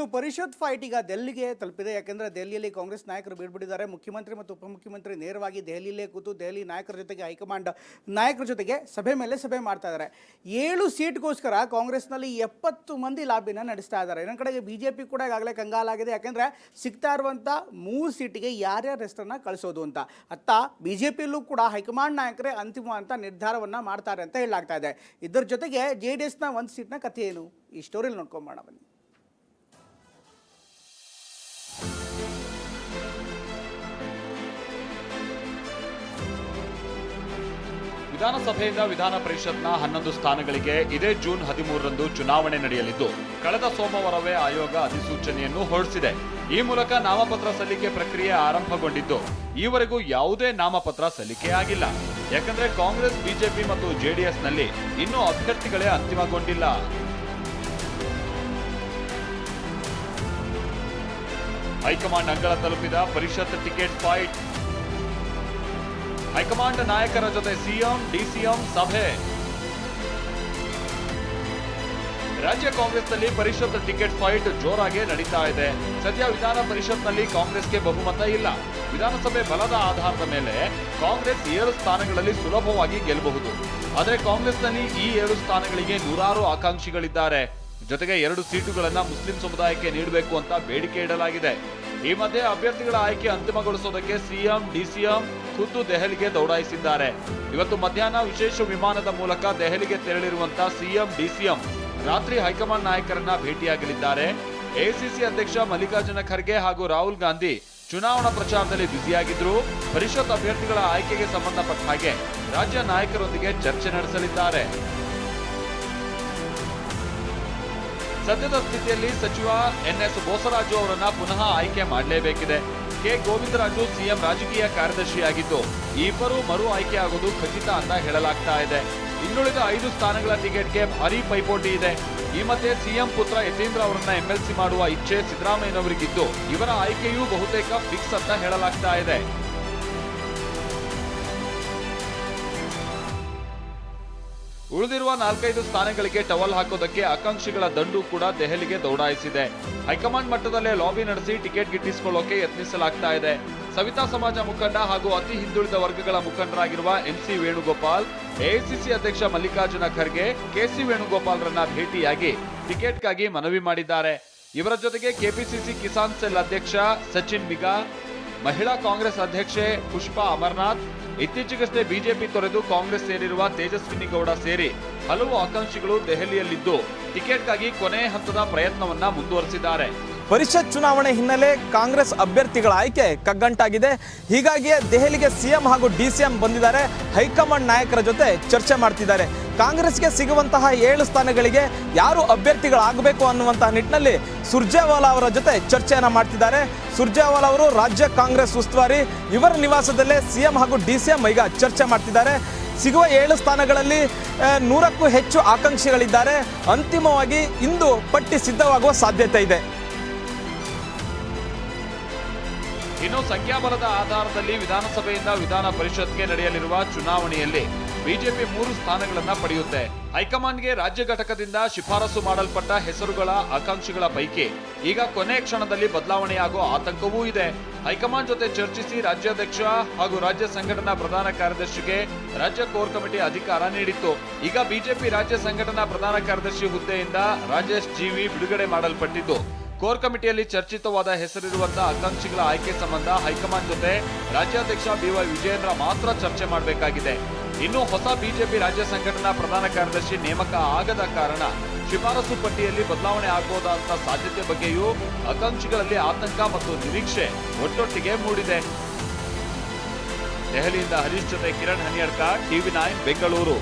ಇನ್ನು ಪರಿಷತ್ ಫೈಟ್ ಈಗ ದೆಲ್ಲಿಗೆ ತಲುಪಿದೆ. ಯಾಕೆಂದ್ರೆ ದೆಹಲಿಯಲ್ಲಿ ಕಾಂಗ್ರೆಸ್ ನಾಯಕರು ಬೀಡ್ಬಿಟ್ಟಿದ್ದಾರೆ ಮುಖ್ಯಮಂತ್ರಿ ಮತ್ತು ಉಪಮುಖ್ಯಮಂತ್ರಿ ನೇರವಾಗಿ ದೆಹಲಿಯಲ್ಲೇ ಕೂತು ದೆಹಲಿ ನಾಯಕರ ಜೊತೆಗೆ ಹೈಕಮಾಂಡ್ ನಾಯಕರ ಜೊತೆಗೆ ಸಭೆ ಮೇಲೆ ಸಭೆ ಮಾಡ್ತಾ ಇದ್ದಾರೆ. ಏಳು ಸೀಟ್ಗೋಸ್ಕರ ಕಾಂಗ್ರೆಸ್ನಲ್ಲಿ ಎಪ್ಪತ್ತು ಮಂದಿ ಲಾಬಿನ ನಡೆಸ್ತಾ ಇದ್ದಾರೆ. ಇನ್ನೊಂದು ಕಡೆಗೆ ಬಿ ಜೆ ಪಿ ಕೂಡ ಈಗಾಗಲೇ ಕಂಗಾಲಾಗಿದೆ ಯಾಕೆಂದ್ರೆ ಸಿಗ್ತಾ ಇರುವಂಥ ಮೂರು ಸೀಟಿಗೆ ಯಾರ್ಯಾರ ಹೆಸರನ್ನ ಕಳಿಸೋದು ಅಂತ. ಅತ್ತ ಬಿ ಜೆ ಪಿಯಲ್ಲೂ ಕೂಡ ಹೈಕಮಾಂಡ್ ನಾಯಕರೇ ಅಂತಿಮ ಅಂತ ನಿರ್ಧಾರವನ್ನ ಮಾಡ್ತಾರೆ ಅಂತ ಹೇಳಲಾಗ್ತಾ ಇದೆ. ಇದರ ಜೊತೆಗೆ ಜೆ ಡಿ ಎಸ್ನ ಒಂದು ಸೀಟ್ನ ಕಥೆ ಏನು? ಈ ಸ್ಟೋರಿಲಿ ನೋಡ್ಕೊಂಬೋಣ ಬನ್ನಿ. ವಿಧಾನಸಭೆಯಿಂದ ವಿಧಾನ ಪರಿಷತ್ನ ಹನ್ನೊಂದು ಸ್ಥಾನಗಳಿಗೆ ಇದೇ ಜೂನ್ ಹದಿಮೂರರಂದು ಚುನಾವಣೆ ನಡೆಯಲಿದ್ದು, ಕಳೆದ ಸೋಮವಾರವೇ ಆಯೋಗ ಅಧಿಸೂಚನೆಯನ್ನು ಹೊರಡಿಸಿದೆ. ಈ ಮೂಲಕ ನಾಮಪತ್ರ ಸಲ್ಲಿಕೆ ಪ್ರಕ್ರಿಯೆ ಆರಂಭಗೊಂಡಿದ್ದು, ಈವರೆಗೂ ಯಾವುದೇ ನಾಮಪತ್ರ ಸಲ್ಲಿಕೆ ಆಗಿಲ್ಲ. ಯಾಕಂದ್ರೆ ಕಾಂಗ್ರೆಸ್, ಬಿಜೆಪಿ ಮತ್ತು ಜೆಡಿಎಸ್ನಲ್ಲಿ ಇನ್ನೂ ಅಭ್ಯರ್ಥಿಗಳೇ ಅಂತಿಮಗೊಂಡಿಲ್ಲ. ಹೈಕಮಾಂಡ್ ಅಂಗಳ ತಲುಪಿದ ಪರಿಷತ್ ಟಿಕೆಟ್ ಫೈಟ್. ಹೈಕಮಾಂಡ್ ನಾಯಕರ ಜೊತೆ ಸಿಎಂ, ಡಿಸಿಎಂ ಸಭೆ. ರಾಜ್ಯ ಕಾಂಗ್ರೆಸ್ನಲ್ಲಿ ಪರಿಷತ್ ಟಿಕೆಟ್ ಫೈಟ್ ಜೋರಾಗಿ ನಡೀತಾ ಇದೆ. ಸದ್ಯ ವಿಧಾನ ಪರಿಷತ್ನಲ್ಲಿ ಕಾಂಗ್ರೆಸ್ಗೆ ಬಹುಮತ ಇಲ್ಲ. ವಿಧಾನಸಭೆ ಬಲದ ಆಧಾರದ ಮೇಲೆ ಕಾಂಗ್ರೆಸ್ ಏಳು ಸ್ಥಾನಗಳಲ್ಲಿ ಸುಲಭವಾಗಿ ಗೆಲ್ಲಬಹುದು. ಆದರೆ ಕಾಂಗ್ರೆಸ್ನಲ್ಲಿ ಈ ಏಳು ಸ್ಥಾನಗಳಿಗೆ ನೂರಾರು ಆಕಾಂಕ್ಷಿಗಳಿದ್ದಾರೆ. ಜೊತೆಗೆ ಎರಡು ಸೀಟುಗಳನ್ನ ಮುಸ್ಲಿಂ ಸಮುದಾಯಕ್ಕೆ ನೀಡಬೇಕು ಅಂತ ಬೇಡಿಕೆ ಇಡಲಾಗಿದೆ. ಈ ಮಧ್ಯೆ ಅಭ್ಯರ್ಥಿಗಳ ಆಯ್ಕೆ ಅಂತಿಮಗೊಳಿಸೋದಕ್ಕೆ ಸಿಎಂ, ಡಿಸಿಎಂ ಖುದ್ದು ದೆಹಲಿಗೆ ದೌಡಾಯಿಸಿದ್ದಾರೆ. ಇವತ್ತು ಮಧ್ಯಾಹ್ನ ವಿಶೇಷ ವಿಮಾನದ ಮೂಲಕ ದೆಹಲಿಗೆ ತೆರಳಿರುವಂತಹ ಸಿಎಂ, ಡಿಸಿಎಂ ರಾತ್ರಿ ಹೈಕಮಾಂಡ್ ನಾಯಕರನ್ನ ಭೇಟಿಯಾಗಲಿದ್ದಾರೆ. ಎಐಸಿಸಿ ಅಧ್ಯಕ್ಷ ಮಲ್ಲಿಕಾರ್ಜುನ ಖರ್ಗೆ ಹಾಗೂ ರಾಹುಲ್ ಗಾಂಧಿ ಚುನಾವಣಾ ಪ್ರಚಾರದಲ್ಲಿ ಬ್ಯುಸಿಯಾಗಿದ್ರು. ಪರಿಷತ್ ಅಭ್ಯರ್ಥಿಗಳ ಆಯ್ಕೆಗೆ ಸಂಬಂಧಪಟ್ಟ ಹಾಗೆ ರಾಜ್ಯ ನಾಯಕರೊಂದಿಗೆ ಚರ್ಚೆ ನಡೆಸಲಿದ್ದಾರೆ. ಸದ್ಯದ ಸ್ಥಿತಿಯಲ್ಲಿ ಸಚಿವ ಎನ್ಎಸ್ ಬೋಸರಾಜು ಅವರನ್ನ ಪುನಃ ಆಯ್ಕೆ ಮಾಡಲೇಬೇಕಿದೆ. ಕೆ. ಗೋವಿಂದರಾಜು ಸಿಎಂ ರಾಜಕೀಯ ಕಾರ್ಯದರ್ಶಿಯಾಗಿದ್ದು, ಇಬ್ಬರು ಮರು ಆಯ್ಕೆ ಆಗೋದು ಖಚಿತ ಅಂತ ಹೇಳಲಾಗ್ತಾ ಇದೆ. ಇನ್ನುಳಿದ ಐದು ಸ್ಥಾನಗಳ ಟಿಕೆಟ್ಗೆ ಭಾರೀ ಪೈಪೋಟಿ ಇದೆ. ಈ ಮಧ್ಯೆ ಸಿಎಂ ಪುತ್ರ ಯತೀಂದ್ರ ಅವರನ್ನ ಎಂಎಲ್ಸಿ ಮಾಡುವ ಇಚ್ಛೆ ಸಿದ್ದರಾಮಯ್ಯನವರಿಗಿದ್ದು, ಇವರ ಆಯ್ಕೆಯೂ ಬಹುತೇಕ ಫಿಕ್ಸ್ ಅಂತ ಹೇಳಲಾಗ್ತಾ ಇದೆ. ಉಳಿದಿರುವ ನಾಲ್ಕೈದು ಸ್ಥಾನಗಳಿಗೆ ಟವಲ್ ಹಾಕೋದಕ್ಕೆ ಆಕಾಂಕ್ಷಿಗಳ ದಂಡು ಕೂಡ ದೆಹಲಿಗೆ ದೌಡಾಯಿಸಿದೆ. ಹೈಕಮಾಂಡ್ ಮಟ್ಟದಲ್ಲೇ ಲಾಬಿ ನಡೆಸಿ ಟಿಕೆಟ್ ಗಿಟ್ಟಿಸಿಕೊಳ್ಳೋಕೆ ಯತ್ನಿಸಲಾಗ್ತಾ ಇದೆ. ಸವಿತಾ ಸಮಾಜ ಮುಖಂಡ ಹಾಗೂ ಅತಿ ಹಿಂದುಳಿದ ವರ್ಗಗಳ ಮುಖಂಡರಾಗಿರುವ ಎಂಸಿ ವೇಣುಗೋಪಾಲ್, ಎಐಸಿಸಿ ಅಧ್ಯಕ್ಷ ಮಲ್ಲಿಕಾರ್ಜುನ ಖರ್ಗೆ ಕೆಸಿ ವೇಣುಗೋಪಾಲ್ರನ್ನ ಭೇಟಿಯಾಗಿ ಟಿಕೆಟ್ಗಾಗಿ ಮನವಿ ಮಾಡಿದ್ದಾರೆ. ಇವರ ಜೊತೆಗೆ ಕೆಪಿಸಿಸಿ ಕಿಸಾನ್ ಸೆಲ್ ಅಧ್ಯಕ್ಷ ಸಚಿನ್ ಬಿಗಾ ಮಹಿಳಾ ಕಾಂಗ್ರೆಸ್ ಅಧ್ಯಕ್ಷೆ ಪುಷ್ಪಾ ಅಮರನಾಥ್, ಇತ್ತೀಚೆಗಷ್ಟೇ ಬಿಜೆಪಿ ತೊರೆದು ಕಾಂಗ್ರೆಸ್ ಸೇರಿರುವ ತೇಜಸ್ವಿನಿ ಗೌಡ ಸೇರಿ ಹಲವು ಆಕಾಂಕ್ಷಿಗಳು ದೆಹಲಿಯಲ್ಲಿದ್ದು, ಟಿಕೆಟ್ಗಾಗಿ ಕೊನೆ ಹಂತದ ಪ್ರಯತ್ನವನ್ನ ಮುಂದುವರೆಸಿದ್ದಾರೆ. ಪರಿಷತ್ ಚುನಾವಣೆ ಹಿನ್ನೆಲೆ ಕಾಂಗ್ರೆಸ್ ಅಭ್ಯರ್ಥಿಗಳ ಆಯ್ಕೆ ಕಗ್ಗಂಟಾಗಿದೆ. ಹೀಗಾಗಿಯೇ ದೆಹಲಿಗೆ ಸಿಎಂ ಹಾಗೂ ಡಿಸಿಎಂ ಬಂದಿದ್ದಾರೆ. ಹೈಕಮಾಂಡ್ ನಾಯಕರ ಜೊತೆ ಚರ್ಚೆ ಮಾಡ್ತಿದ್ದಾರೆ. ಕಾಂಗ್ರೆಸ್ಗೆ ಸಿಗುವಂತಹ ಏಳು ಸ್ಥಾನಗಳಿಗೆ ಯಾರು ಅಭ್ಯರ್ಥಿಗಳಾಗಬೇಕು ಅನ್ನುವಂತಹ ನಿಟ್ಟಿನಲ್ಲಿ ಸುರ್ಜೇವಾಲಾ ಅವರ ಜೊತೆ ಚರ್ಚೆಯನ್ನು ಮಾಡ್ತಿದ್ದಾರೆ. ಸುರ್ಜೇವಾಲಾ ಅವರು ರಾಜ್ಯ ಕಾಂಗ್ರೆಸ್ ಉಸ್ತುವಾರಿ, ಇವರ ನಿವಾಸದಲ್ಲೇ ಸಿಎಂ ಹಾಗೂ ಡಿ ಸಿ ಎಂ ಈಗ ಚರ್ಚೆ ಮಾಡ್ತಿದ್ದಾರೆ. ಸಿಗುವ ಏಳು ಸ್ಥಾನಗಳಲ್ಲಿ ನೂರಕ್ಕೂ ಹೆಚ್ಚು ಆಕಾಂಕ್ಷಿಗಳಿದ್ದಾರೆ. ಅಂತಿಮವಾಗಿ ಇಂದು ಪಟ್ಟಿ ಸಿದ್ಧವಾಗುವ ಸಾಧ್ಯತೆ ಇದೆ. ಇನ್ನು ಸಂಖ್ಯಾಬಲದ ಆಧಾರದಲ್ಲಿ ವಿಧಾನಸಭೆಯಿಂದ ವಿಧಾನ ಪರಿಷತ್ಗೆ ನಡೆಯಲಿರುವ ಚುನಾವಣೆಯಲ್ಲಿ ಬಿಜೆಪಿ ಮೂರು ಸ್ಥಾನಗಳನ್ನ ಪಡೆಯುತ್ತೆ. ಹೈಕಮಾಂಡ್ಗೆ ರಾಜ್ಯ ಘಟಕದಿಂದ ಶಿಫಾರಸು ಮಾಡಲ್ಪಟ್ಟ ಹೆಸರುಗಳ ಆಕಾಂಕ್ಷಿಗಳ ಪೈಕಿ ಈಗ ಕೊನೆ ಕ್ಷಣದಲ್ಲಿ ಬದಲಾವಣೆಯಾಗುವ ಆತಂಕವೂ ಇದೆ. ಹೈಕಮಾಂಡ್ ಜೊತೆ ಚರ್ಚಿಸಿ ರಾಜ್ಯಾಧ್ಯಕ್ಷ ಹಾಗೂ ರಾಜ್ಯ ಸಂಘಟನಾ ಪ್ರಧಾನ ಕಾರ್ಯದರ್ಶಿಗೆ ರಾಜ್ಯ ಕೋರ್ ಕಮಿಟಿ ಅಧಿಕಾರ ನೀಡಿತ್ತು. ಈಗ ಬಿಜೆಪಿ ರಾಜ್ಯ ಸಂಘಟನಾ ಪ್ರಧಾನ ಕಾರ್ಯದರ್ಶಿ ಹುದ್ದೆಯಿಂದ ರಾಜೇಶ್ ಜಿವಿ ಬಿಡುಗಡೆ ಮಾಡಲ್ಪಟ್ಟಿದ್ದು. ಕೋರ್ ಕಮಿಟಿಯಲ್ಲಿ ಚರ್ಚಿತವಾದ ಹೆಸರಿರುವಂತಹ ಆಕಾಂಕ್ಷಿಗಳ ಆಯ್ಕೆ ಸಂಬಂಧ ಹೈಕಮಾಂಡ್ ಜೊತೆ ರಾಜ್ಯಾಧ್ಯಕ್ಷ ಬಿವೈ ವಿಜಯೇಂದ್ರ ಮಾತ್ರ ಚರ್ಚೆ ಮಾಡಬೇಕಾಗಿದೆ. ಇನ್ನು ಹೊಸ ಬಿಜೆಪಿ ರಾಜ್ಯ ಸಂಘಟನಾ ಪ್ರಧಾನ ಕಾರ್ಯದರ್ಶಿ ನೇಮಕ ಆಗದ ಕಾರಣ ಶಿಫಾರಸು ಪಟ್ಟಿಯಲ್ಲಿ ಬದಲಾವಣೆ ಆಗಬಹುದಾದಂತಹ ಸಾಧ್ಯತೆ ಬಗ್ಗೆಯೂ ಆಕಾಂಕ್ಷಿಗಳಲ್ಲಿ ಆತಂಕ ಮತ್ತು ನಿರೀಕ್ಷೆ ಒಟ್ಟೊಟ್ಟಿಗೆ ಮೂಡಿದೆ. ದೆಹಲಿಯಿಂದ ಹರೀಶ್ ಜೊತೆ ಕಿರಣ್ ಹನಿಯಡ್ಕ, ಟಿವಿ ನೈನ್, ಬೆಂಗಳೂರು.